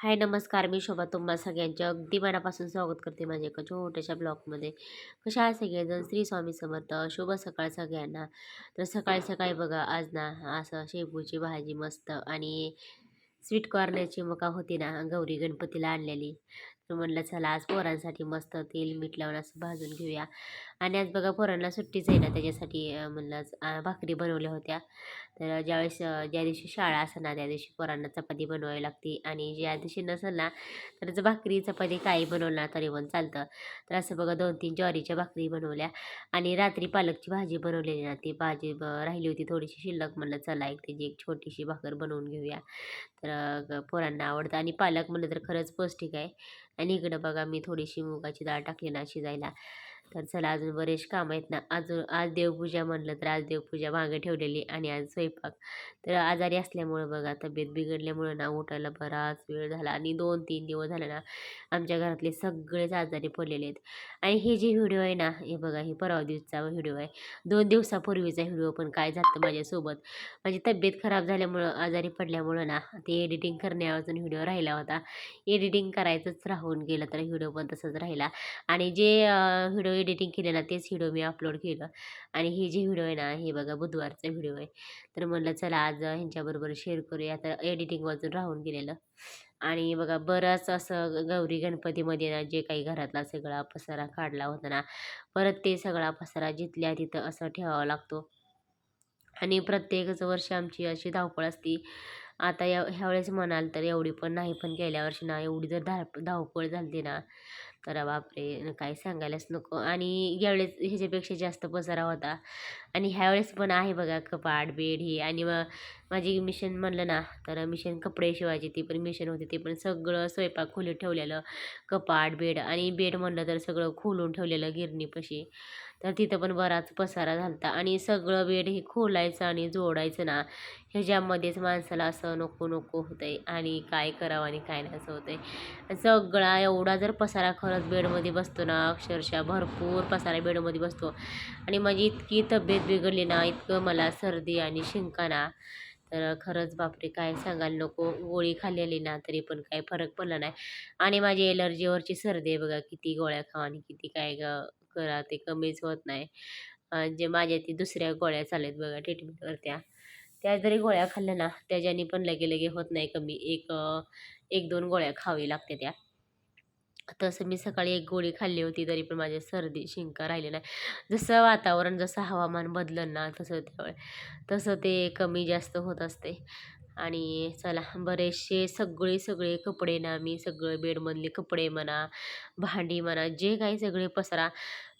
हाय नमस्कार. मी शोभा. तुम्हा सगळ्यांचे अगदी मनापासून स्वागत करते माझ्या एका छोट्याशा ब्लॉगमध्ये. कशा आहे सगळेजण? श्री स्वामी समर्थ. शुभ सकाळ सगळ्यांना. तर सकाळी सकाळी बघा आज ना असं शेपूची भाजी मस्त आणि स्वीट कॉर्नरची मका होती ना गौरी गणपतीला आणलेली. तर म्हणलं चला आज पोरांसाठी मस्त तेल मीठ लावून असं भाजून घेऊया. आणि आज बघा पोरांना सुट्टीच आहे ना त्याच्यासाठी म्हणलं आज, भाकरी बनवल्या होत्या. तर ज्यावेळेस ज्या दिवशी शाळा असेल ना त्या दिवशी पोरांना चपाती बनवावी लागते. आणि ज्या दिवशी नसेल ना तर भाकरी चपाती काही बनवलं तरी पण चालतं. तर असं बघा दोन तीन ज्वारीच्या भाकरी बनवल्या. आणि रात्री पालकची भाजी बनवलेली ना ती भाजी ब- राहिली होती थोडीशी शिल्लक. म्हणलं चला एक त्याची एक छोटीशी भाकर बनवून घेऊया. तर पोरांना आवडतं. आणि पालक म्हणलं तर खरंच पौष्टिक आहे. आणि इकडं बघा मी थोडीशी मुगाची डाळ टाकली ना शिजायला. तर चला अजून बरेच काम आहेत ना. अजून आज देवपूजा म्हणलं तर आज देवपूजा मागे ठेवलेली आणि आज स्वयंपाक. तर आजारी असल्यामुळं बघा तब्येत बिघडल्यामुळं ना उठायला बराच वेळ झाला आणि दोन तीन दिवस झाले ना आमच्या घरातले सगळेच आजारी पडलेले आहेत. आणि हे जे व्हिडिओ आहे ना हे बघा हे परवा दिवसाचा व्हिडिओ आहे. दोन दिवसापूर्वीचा व्हिडिओ पण काय झालं माझ्यासोबत. माझी तब्येत खराब झाल्यामुळं आजारी पडल्यामुळं ना ते एडिटिंग करण्यापासून व्हिडिओ राहिला होता. एडिटिंग करायचंच राहून गेलं तर व्हिडिओ पण तसंच राहिला. आणि जे व्हिडिओ एडिटिंग केले ना तेच व्हिडिओ मी अपलोड केलं. आणि हे जे व्हिडिओ आहे ना हे बघा बुधवारचा व्हिडिओ आहे. तर म्हणलं चला आज ह्यांच्याबरोबर शेअर करूया. आता एडिटिंग वाजून राहून गेलेलं. आणि बघा बरंच असं गौरी गणपतीमध्ये ना जे काही घरातला सगळा पसारा काढला होता ना परत ते सगळा पसारा जिथल्या तिथं असं ठेवावा लागतो. आणि प्रत्येकच वर्ष आमची अशी धावपळ असती. आता या ह्यावेळेस म्हणाल तर एवढी पण नाही पण गेल्या वर्षी ना एवढी जर धाव धावपळ झाली ना तर बापरे काय सांगायलाच नको. आणि यावेळेस ह्याच्यापेक्षा जास्त पसारा होता. आणि ह्यावेळेस पण आहे बघा कपाट बेड ही. आणि मग माझी मिशन म्हणलं ना तर मिशन कपडे शिवायची ती पण मिशन होती. ते पण सगळं स्वयंपाक खोलीत ठेवलेलं. कपाट बेड आणि बेड म्हणलं तर सगळं खोलून ठेवलेलं गिरणीपाशी. तर तिथं पण बराच पसारा झालता. आणि सगळं बेड हे खोलायचं आणि जोडायचं ना ह्याच्यामध्येच माणसाला असं नको नको होतंय आणि काय करावं आणि काय नाही असं होतंय. सगळा एवढा जर पसारा खरंच बेडमध्ये बसतो ना अक्षरशः भरपूर पसारा बेडमध्ये बसतो. आणि माझी इतकी तब्येत बिघडली ना इतकं मला सर्दी आणि शिंका ना तर खरंच बापरे काय सांगायला नको. गोळी खाल्लेली ना तरी पण काही फरक पडला नाही. आणि माझी एलर्जीवरची सर्दी आहे बघा किती गोळ्या खावा आणि किती काय ग करा ते कमीच होत नाही. जे माझ्या ती दुसऱ्या गोळ्या चालत बघा ट्रीटमेंटवर त्या त्या जरी गोळ्या खाल्ल्या ना त्याच्याने पण लगे लगे होत नाही कमी एक एक दोन गोळ्या खावी लागते त्या. तसं मी सकाळी एक गोळी खाल्ली होती तरी पण माझ्या सर्दी शिंका राहिले नाही. जसं वातावरण जसं हवामान बदललं ना तसं त्यावेळे तसं ते कमी जास्त होत असते. आणि चला बरेचसे सगळे सगळे कपडे ना मी सगळं बेडमधले कपडे म्हणा भांडी म्हणा जे काही सगळे पसरा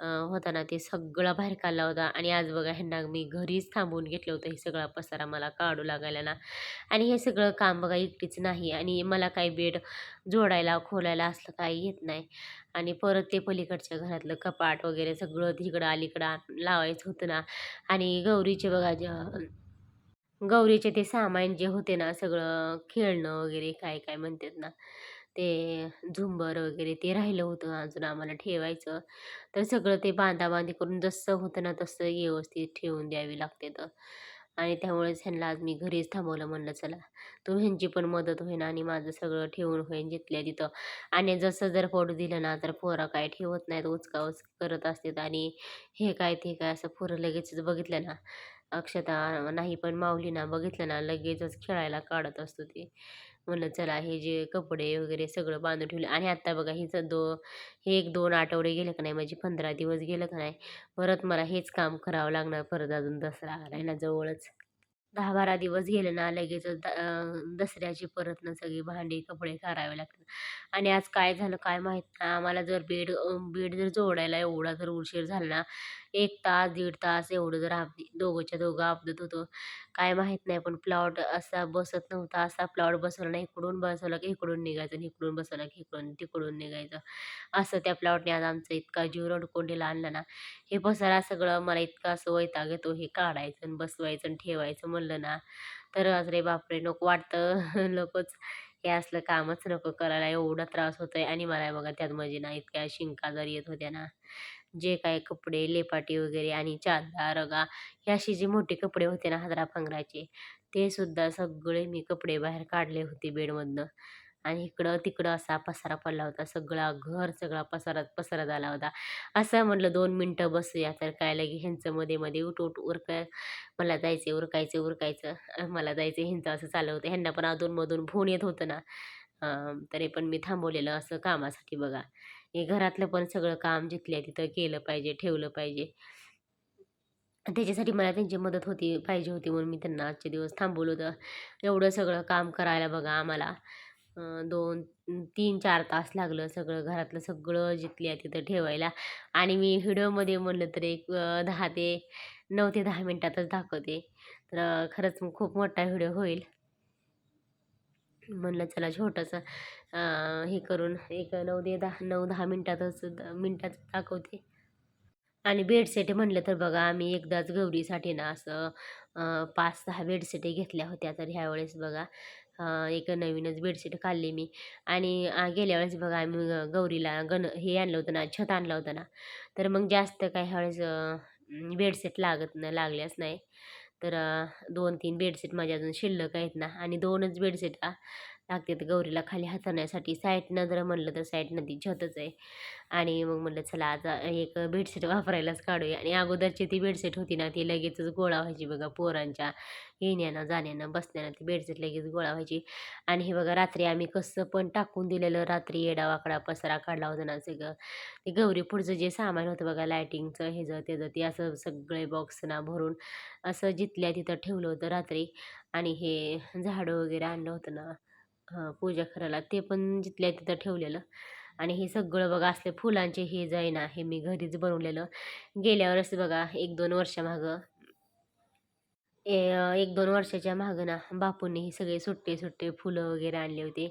होता ना ते सगळा बाहेर काढला होता. आणि आज बघा ह्यांना मी घरीच थांबवून घेतलं होतं हे सगळा पसारा मला काढू लागायला ना. आणि हे सगळं काम बघा एकटीच नाही. आणि मला काही बेड जोडायला खोलायला असलं काही येत नाही. आणि परत ते पलीकडच्या घरातलं कपाट वगैरे सगळं तिकडं अलीकडं लावायचं होतं ना. आणि गौरीचे बघा ज- गौरीचे ते सामान जे होते ना सगळं खेळणं वगैरे काय काय म्हणतात ना ते झुंबर वगैरे ते राहिलं होतं अजून आम्हाला ठेवायचं. तर सगळं ते बांधाबांधी करून जसं होतं ना तसं व्यवस्थित ठेवून द्यावी लागते तर. आणि त्यामुळेच ह्यांना आज मी घरीच थांबवलं म्हणलं चला तुम्ही ह्यांची पण मदत होईन आणि माझं सगळं ठेवून होईन जिथल्या तिथं. आणि जसं जर फोडू दिलं ना तर पोरं काय ठेवत नाहीत उचका उचक करत असतात. आणि हे काय ते काय असं पोरं लगेचच बघितलं ना अक्षता नाही पण माऊलींना बघितलं ना लगेचच खेळायला काढत असतो ते. म्हणलं चला हे जे कपडे वगैरे सगळं बांधून ठेवले. आणि आत्ता बघा हिचं दो हे एक दोन आठवडे गेले का नाही म्हणजे पंधरा दिवस गेलं का नाही परत मला हेच काम करावं लागणार परत अजून दसरा आलाय ना जवळच. दहा बारा दिवस गेले ना लगेचच द दसऱ्याची परत ना सगळी भांडी कपडे करावे लागतात. आणि आज काय झालं काय माहीत ना आम्हाला जर बेड बेड जर जोडायला एवढा जर उशीर झाला ना एक तास दीड तास एवढं जर आप दोघंच्या दोघं आपदत होतो. काय माहीत नाही पण प्लॉट असा बसत नव्हता असा प्लॉट बसवला नाही. इकडून बसवला की इकडून निघायचं आणि इकडून बसवला की इकडून तिकडून निघायचं. असं त्या प्लॉटने आज आमचा इतका जीव रडकोंडीला आणला ना. हे पसारा सगळं मला इतकं असं वैताग येतो हे काढायचं आणि बसवायचं आणि ठेवायचं म्हणलं ना. तर आज रे बापरे नको वाटतं. नकोच हे असलं कामच नको करायला एवढा त्रास होतोय. आणि मला बघा त्यात म्हणजे ना इतक्या शिंका जर येत होत्या ना जे काय कपडे लेपाटी वगैरे आणि चादरा रगा हे असे जे मोठे कपडे होते ना हादरा फांगराचे ते सुद्धा सगळे मी कपडे बाहेर काढले होते बेडमधनं. आणि इकडं तिकडं असा पसारा पडला होता. सगळा घर सगळा पसारात पसारा झाला होता. असं म्हटलं दोन मिनटं बसूया तर काय लगे ह्यांचं मध्ये मध्ये उठ उठ उरकाय मला जायचं उरकायचं उरकायचं. मला जायचं ह्यांचं असं चालू होतं. ह्यांना पण अधूनमधून फोन येत होतं ना. तरी पण मी थांबवलेलं असं कामासाठी बघा. हे घरातलं पण सगळं काम जिथल्या तिथं केलं पाहिजे ठेवलं पाहिजे. त्याच्यासाठी मला त्यांची मदत होती पाहिजे होती म्हणून मी त्यांना आजचे दिवस थांबवलं होतं. एवढं सगळं काम करायला बघा आम्हाला. दोन तीन चार तास लागलं सगळं घरातलं सगळं जिथल्या तिथं ठेवायला. आणि मी व्हिडिओमध्ये म्हणलं तर एक दहा ते नऊ ते दहा मिनटातच दाखवते. तर खरंच खूप मोठा व्हिडिओ होईल. म्हणलं चला छोटंसं हे करून एक नऊ ते दहा नऊ दहा मिनटातच मिनटात दाखवते. आणि बेडसेट म्हणलं तर बघा आम्ही एकदाच गौरीसाठी ना असं पाच सहा बेडसेटे घेतल्या होत्या तर ह्यावेळेस बघा एक नवीनच बेडशीट काढली मी. आणि गेल्या वेळेस बघा आम्ही गौरीला गण हे आणलं होतं ना छत आणलं होतं ना तर मग जास्त काही ह्यावेळेस बेडशीट लागत नाही लागल्याच नाही. तर दोन तीन बेडशीट माझ्या अजून शिल्लक आहेत ना आणि दोनच बेडशीट लागतात गौरीला खाली हातरण्यासाठी साईडनं जर म्हणलं तर साईडनं ती छतच आहे. आणि मग म्हटलं चला आता एक बेडशीट वापरायलाच काढूया. आणि अगोदरची ती बेडशीट होती ना ती लगेचच गोळा व्हायची बघा पोरांच्या येण्यानं जाण्यानं बसण्यानं. ती बेडशीट लगेच गोळा व्हायची. आणि हे बघा रात्री आम्ही कसं पण टाकून दिलेलं रात्री येडा वाकडा पसरा काढला होता ना सगळं. ते गौरी पुढचं जे सामान होतं बघा लायटिंगचं ह्याचं त्याचं ते असं सगळे बॉक्स ना भरून असं जिथल्या तिथं ठेवलं होतं रात्री. आणि हे झाडं वगैरे आणलं होतं ना हां पूजा करायला. ते पण जिथल्या तिथं ठेवलेलं. आणि हे सगळं बघा असले फुलांचे हे जाईना ना हे मी घरीच बनवलेलं. गेल्यावरच बघा एक दोन वर्षामागं ए एक दोन वर्षाच्या मागं ना बापूंनी हे सगळे सुट्टे सुट्टे फुलं वगैरे आणले होते.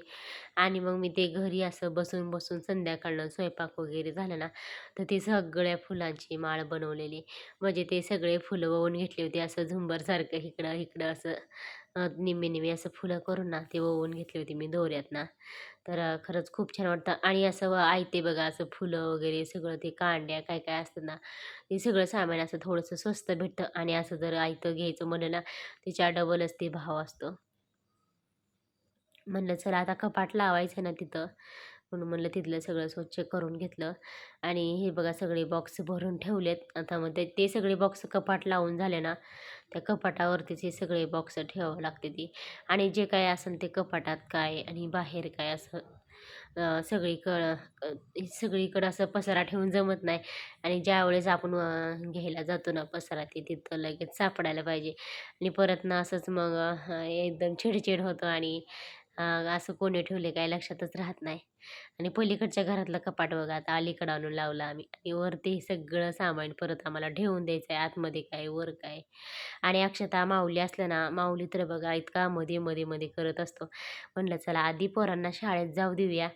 आणि मग मी ते घरी असं बसून बसून संध्याकाळनं स्वयंपाक वगैरे झालं ना तर ते सगळ्या फुलांची माळ बनवलेली. म्हणजे ते सगळे फुलं ववून घेतले होते असं झुंबरसारखं इकडं इकडं असं. निम्मे निम्मे असं फुलं करून ना ते ववून घेतले होते मी दोऱ्यात ना. तर खरंच खूप छान वाटतं. आणि असं व आयते बघा असं फुलं वगैरे सगळं ते कांड्या काय काय असतं ना ते सगळं सामान असं थोडंसं स्वस्त भेटतं. आणि असं जर आयतं घ्यायचं म्हणलं ना त्याच्या डबलच ते भाव असतो. म्हणलं चला आता कपाट लावायचं ना तिथं. म्हणून म्हणलं तिथलं सगळं स्वच्छ करून घेतलं. आणि हे बघा सगळे बॉक्स भरून ठेवलेत. आता मग ते ते सगळे बॉक्स कपाट लावून झाले ना त्या कपाटावरतीच हे सगळे बॉक्स ठेवावं लागते ती. आणि जे काय असेल ते कपाटात काय आणि बाहेर काय असं सगळीकडं सगळीकडं असं पसारा ठेवून जमत नाही. आणि ज्यावेळेस आपण घ्यायला जातो ना पसारा ते तिथं लगेच सापडायला पाहिजे. आणि परत ना असंच मग एकदम चिडचिड होतं आणि असं कोणी ठेवले काय लक्षातच राहत नाही. आणि पलीकडच्या घरातलं कपाट बघा आता अलीकडं आणून लावलं आम्ही. आणि वरती हे सगळं सामान परत आम्हाला ठेवून द्यायचं आहे आतमध्ये काय वर काय. आणि अक्षता माऊली असलं ना माऊली तर बघा इतका मध्ये मध्ये मध्ये करत असतो. म्हणलं चला आधी पोरांना शाळेत जाऊ देऊया.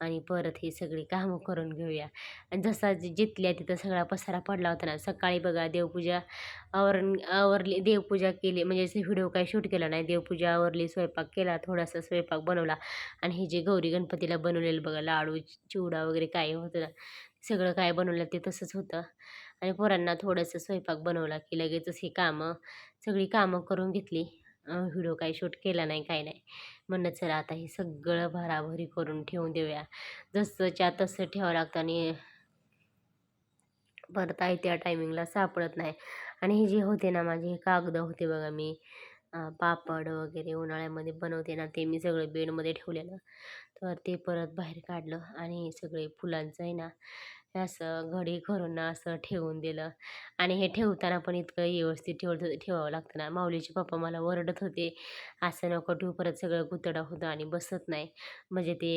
आणि परत ही सगळी कामं करून घेऊया. आणि जसा जिथल्या तिथं सगळा पसारा पडला होता ना सकाळी बघा देवपूजा आवरण आवरली देवपूजा केली. म्हणजे असे व्हिडिओ काही शूट केला नाही. देवपूजा आवरली स्वयंपाक केला थोडासा स्वयंपाक बनवला. आणि हे जे गौरी गणपतीला बनवलेलं बघा लाडू चिवडा वगैरे काय होतं ना सगळं काय बनवलं ते तसंच होतं. आणि पोरांना थोडंसं स्वयंपाक बनवला की लगेचच ही कामं सगळी कामं करून घेतली. व्हिडिओ काही शूट केला नाही काय नाही. म्हणणं चला आता हे सगळं भराभरी करून ठेवून देऊया. जसंच्या तसं ठेवावं लागतं आणि परत आहे त्या टायमिंगला सापडत नाही. आणि हे जे होते ना माझे हे कागदं होते बघा मी पापड वगैरे उन्हाळ्यामध्ये बनवते ना ते मी सगळं बेडमध्ये ठेवलेलं. तर ते परत बाहेर काढलं आणि सगळे फुलांचं आहे ना असं घडी घरून असं ठेवून दिलं. आणि हे ठेवताना पण इतकं व्यवस्थित ठेव ठेवावं लागतं ना. माऊलीचे पप्पा मला ओरडत होते असं नको ठेवू परत सगळं गुतडा होतं आणि बसत नाही. म्हणजे ते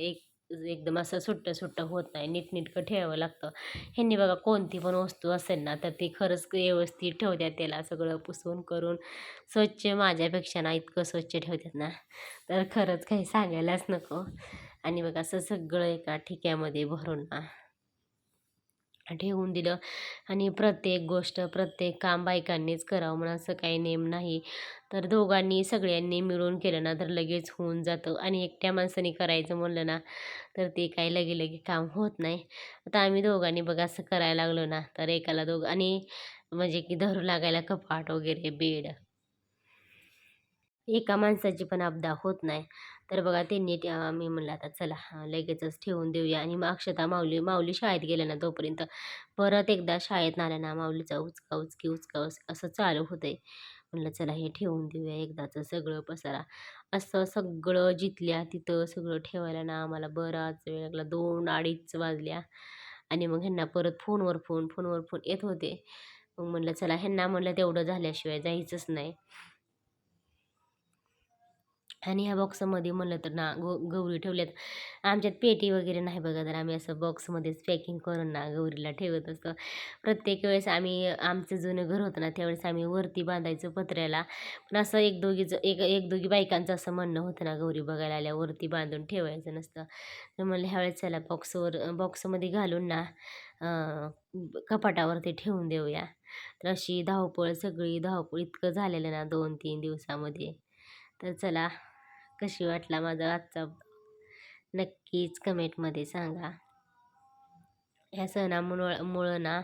एक एकदम असं सुट्टं सुट्टं होत नाही नीटनीटकं ठेवावं लागतं. ह्यांनी बघा कोणती पण वस्तू असेल ना तर ती खरंच व्यवस्थित ठेवतात त्याला सगळं पुसून करून. स्वच्छ माझ्यापेक्षा ना इतकं स्वच्छ ठेवतात ना. तर खरंच काही सांगायलाच नको. आणि बघा असं सगळं एका ठिक्यामध्ये भरून ना. ठेवून दिलं. आणि प्रत्येक गोष्ट प्रत्येक काम बायकांनीच करावं म्हणून असं काही नेम नाही. तर दोघांनी सगळ्यांनी मिळून केलं ना तर लगेच होऊन जातं. आणि एकट्या माणसाने करायचं म्हणलं ना तर ते काही लगे लगे काम होत नाही. आता आम्ही दोघांनी बघा असं करायला लागलो ना तर एकाला दोघं आणि म्हणजे की धरू लागायला कपाट वगैरे बेड. एका माणसाची पण अपदा होत नाही. तर बघा त्यांनी मी म्हणलं आता चला लगेचच ठेवून देऊया. आणि मग अक्षता माऊली माऊली शाळेत गेल्या ना तोपर्यंत परत एकदा शाळेत आल्या ना माऊलीचा उचका उचकी उचका उच असं चालू होतंय. म्हणलं चला हे ठेवून देऊया एकदाचं सगळं पसारा. असं सगळं जिथल्या तिथं सगळं ठेवायला ना आम्हाला बराच वेळ लागला दोन अडीच वाजल्या. आणि मग ह्यांना परत फोनवर फोन फोनवर फोन येत होते. मग म्हणलं चला ह्यांना म्हणलं तेवढं झाल्याशिवाय जायचंच नाही. आणि ह्या बॉक्समध्ये म्हणलं तर ना गो गौरी ठेवल्यात. आमच्यात पेटी वगैरे नाही बघा तर आम्ही असं बॉक्समध्येच पॅकिंग करून ना गौरीला ठेवत असतो. प्रत्येक वेळेस आम्ही आमचं जुनं घर होतं ना त्यावेळेस आम्ही वरती बांधायचं पत्र्याला. पण असं एक दोघीचं एक एक दोघी बायकांचं असं म्हणणं होतं ना गौरी बघायला आल्या वरती बांधून ठेवायचं नसतं. तर म्हणलं ह्यावेळेस चला बॉक्सवर बॉक्समध्ये घालून ना कपाटावरती ठेवून देऊया. तर अशी धावपळ सगळी धावपळ इतकं झालेलं ना दोन तीन दिवसामध्ये. तर चला कशी वाटला माझा आजचा नक्कीच कमेंटमध्ये सांगा. ह्या सणामुळं मुळं ना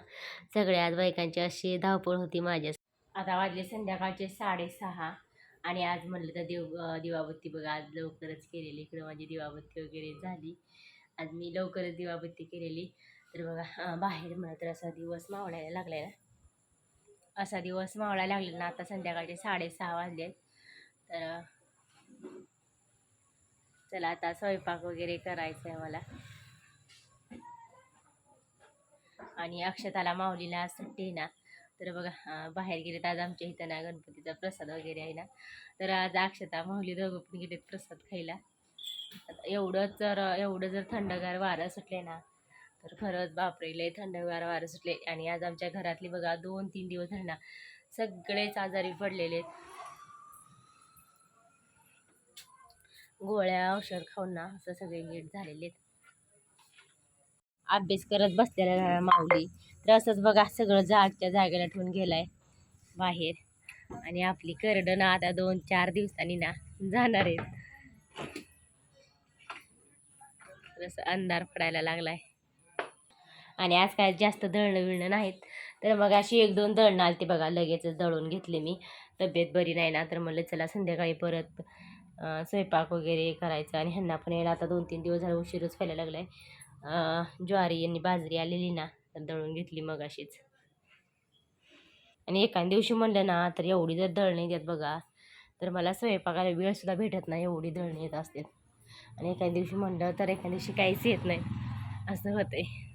सगळ्याच बायकांची अशी धावपळ होती माझ्या. आता वाजले संध्याकाळचे साडेसहा आणि आज म्हणलं तर देव दिवाबत्ती बघा आज लवकरच केलेली. इकडं माझी दिवाबत्ती वगैरे झाली. आज मी लवकरच दिवाबत्ती केलेली. तर बघा बाहेर म्हणा तर असा दिवस मावळायला लागलाय ना. असा दिवस मावळायला लागला ना आता संध्याकाळचे साडेसहा वाजले तर चला आता स्वयंपाक वगैरे करायचा आहे मला. आणि अक्षताला माऊलीला सुट्टी आहे ना तर बघा बाहेर गेलेत. आज आमच्या इथं ना गणपतीचा प्रसाद वगैरे आहे ना. तर आज अक्षता माऊली दोघं पण गेलेत प्रसाद खायला. एवढं जर एवढं जर थंडगार वारं सुटले ना तर खरंच बापरेले थंडगार वारं सुटले आणि आज आमच्या घरातली बघा दोन तीन दिवस आहे ना सगळेच आजारी पडलेले आहेत. गोळ्या औषध खाऊन ना असं सगळे नीट झालेले आहेत. अभ्यास करत बसलेला माऊली. तर असंच बघा सगळं जागच्या जागेला ठेवून गेलाय बाहेर. आणि आपली करड ना आता दोन चार दिवसांनी ना जाणार आहेत. असं अंधार पडायला लागलाय. आणि आज काय जास्त दळणं विळणं नाहीत. तर मग अशी एक दोन दळणं आली ते बघा लगेचच दळून घेतले मी. तब्येत बरी नाही ना तर म्हणलं चला संध्याकाळी परत स्वयंपाक वगैरे करायचा आणि ह्यांना पण यायला आता दोन तीन दिवस झाले उशीरच व्हायला लागला आहे ज्वारी आणि बाजरी आलेली ना तर दळून घेतली मग अशीच आणि एखाद्या दिवशी म्हणलं ना तर एवढी जर दळणी येतात बघा तर मला स्वयंपाकाला वेळसुद्धा भेटत नाही एवढी दळणी येत असतात आणि एखाद्या दिवशी म्हणलं तर एखाद्या दिवशी काहीच येत नाही. असं होतं आहे